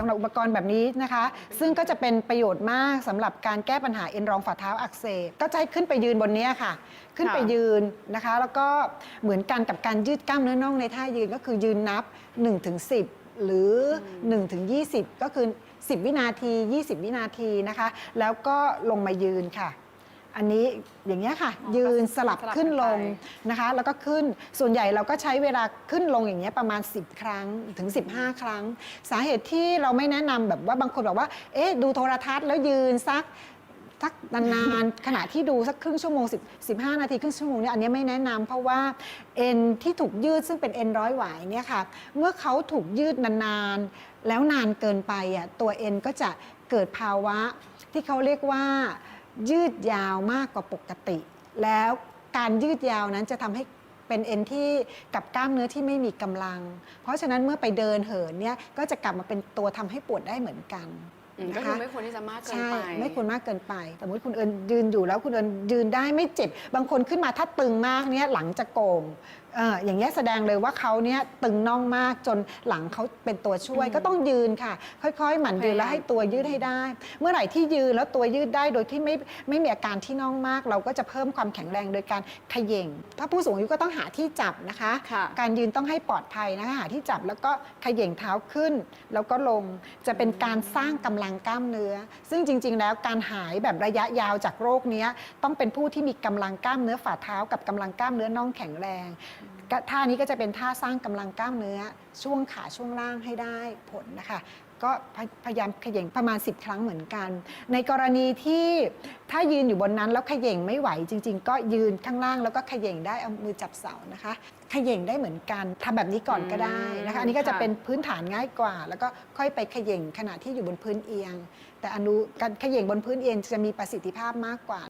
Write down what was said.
สำหรับอุปกรณ์แบบนี้นะคะ ซึ่งก็จะเป็นประโยชน์มากสำหรับการแก้ปัญหาเอ็นรองฝ่าเท้าอักเสบก็จะให้ขึ้นไปยืนบนเนี้ยค่ะ ขึ้นไปยืนนะคะ แล้วก็เหมือนกันกับการยืดกล้ามเนื้อน่องในท่ายืนก็คือยืนนับ 1-10ถึงหรือ1ถึง20 ก็คือ 10 วินาที 20 วินาทีนะคะ แล้วก็ลงมายืนค่ะ อันนี้อย่างเงี้ยค่ะอ๋อยืนสลับสลับขึ้นลงกันไป นะคะ แล้วก็ขึ้นส่วนใหญ่เราก็ใช้เวลาขึ้นลงอย่างเงี้ยประมาณ 10 ครั้งถึง 15 ครั้ง สาเหตุที่เราไม่แนะนำแบบว่าบางคนบอกว่า เอ๊ะดูโทรทัศน์แล้วยืนสักสักนานๆ ขณะที่ดูสักครึ่งชั่วโมง10 15 นาทีครึ่งชั่วโมงเนี่ยอันเนี้ยไม่แนะนำเพราะว่าเอ็นที่ถูกยืดซึ่งเป็นเอ็นร้อยหวายเนี่ยค่ะเมื่อเขาถูกยืดนานๆ แล้วนานเกินไปอะตัวเอ็นก็จะเกิดภาวะที่เขาเรียกว่า ยืดยาวมากกว่าปกติ แล้วการยืดยาวนั้นจะทำให้เป็นเอ็นที่กับกล้ามเนื้อที่ไม่มีกำลัง เพราะฉะนั้นเมื่อไปเดินเหินเนี่ยก็จะกลับมาเป็นตัวทำให้ปวดได้เหมือนกันอืมนะก็คะคือไม่ควรที่จะมากเกินใช่ไป ไม่ควรมากเกินไป สมมติคุณเอิญยืนอยู่แล้วคุณเอิญยืนได้ไม่เจ็บ บางคนขึ้นมาถ้าตึงมากเนี่ยหลังจะโก่งเอ่ออย่างเงี้ยแสดงเลยว่าเขาเนี่ยตึงน่องมากจนหลังเขาเป็นตัวช่วยอืมก็ต้องยืนค่ะ ค่อยๆ หมั่นยืนพยายามแล้วให้ตัวยืดให้ได้ เมื่อไหร่ที่ยืนแล้วตัวยืดได้โดยที่ไม่ไม่มีอาการที่น่องมาก เราก็จะเพิ่มความแข็งแรงโดยการเขย่ง ถ้าผู้สูงอายุก็ต้องหาที่จับนะคะ ค่ะ การยืนต้องให้ปลอดภัยนะคะหาที่จับแล้วก็เขย่งเท้าขึ้น แล้วก็ลงจะเป็นการสร้างกำลังกล้ามเนื้อ ซึ่งจริง ๆ แล้วการหายแบบระยะยาวจากโรคเนี้ยต้องเป็นผู้ที่มีกำลังกล้ามเนื้อฝ่าเท้ากับกำลังกล้ามเนื้อน่องแข็งแรงก็ท่านี้ก็จะเป็นท่าสร้างกำลังกล้ามเนื้อ ช่วงขาช่วงล่างให้ได้ผลนะคะ ก็พยพยายามเขย่งประมาณ 10 ครั้งเหมือนกัน ในกรณีที่ถ้ายืนอยู่บนนั้นแล้วเขย่งไม่ไหวจริง ๆ ก็ยืนข้างล่างแล้วก็เขย่งได้เอามือจับเสานะคะเขย่งได้เหมือนกันทำแบบนี้ก่อนก็ได้นะคะอันนี้ก็จะค่ะเป็นพื้นฐานง่ายกว่า แล้วก็ค่อยไปเขย่งขณะที่อยู่บนพื้นเอียง แต่อนุการเขย่งบนพื้นเอียงจะมีประสิทธิภาพมากกว่า